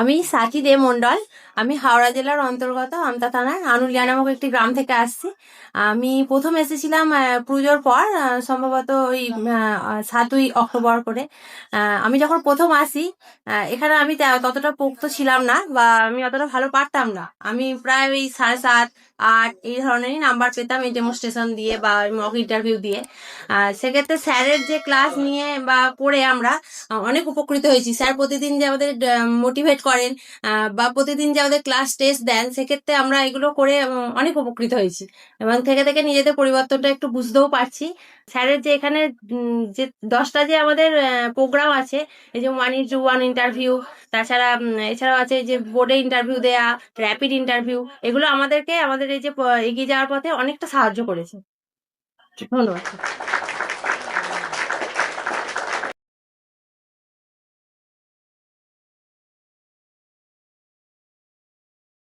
আমি সাকি দে মন্ডল আমি হাওড়া জেলার অন্তর্গত আমতা থানার আনুলিয়া নামক একটি গ্রাম থেকে আসছি। আমি প্রথম এসেছিলাম পুজোর পর সম্ভবত ওই সাতই অক্টোবর করে। আমি যখন প্রথম আসি এখানে আমি ততটা পোক্ত ছিলাম না বা আমি অতটা ভালো পারতাম না। আমি প্রায় ওই সাড়ে সাত, আট এই ধরনেরই নাম্বার পেতাম এই ডেমনস্ট্রেশন দিয়ে বা মক ইন্টারভিউ দিয়ে। সেক্ষেত্রে স্যারের যে ক্লাস নিয়ে বা করে আমরা অনেক উপকৃত হয়েছি। স্যার প্রতিদিন যে আমাদের মোটিভেট করেন বা প্রতিদিন যে আমাদের ক্লাস টেস্ট দেন, সেক্ষেত্রে আমরা এগুলো করে অনেক উপকৃত হয়েছি। এবং থেকে থেকে নিজেদের পরিবর্তনটা একটু বুঝতেও পারছি। স্যারের যে এখানে যে দশটা যে আমাদের প্রোগ্রাম আছে, এই যে ওয়ান ইন্টু ওয়ান ইন্টারভিউ তাছাড়া এছাড়াও আছে যে বোর্ডে ইন্টারভিউ দেয়া র্যাপিড ইন্টারভিউ এগুলো আমাদেরকে আমাদের এই যে এগিয়ে যাওয়ার পথে অনেকটা সাহায্য করেছে। ধন্যবাদ।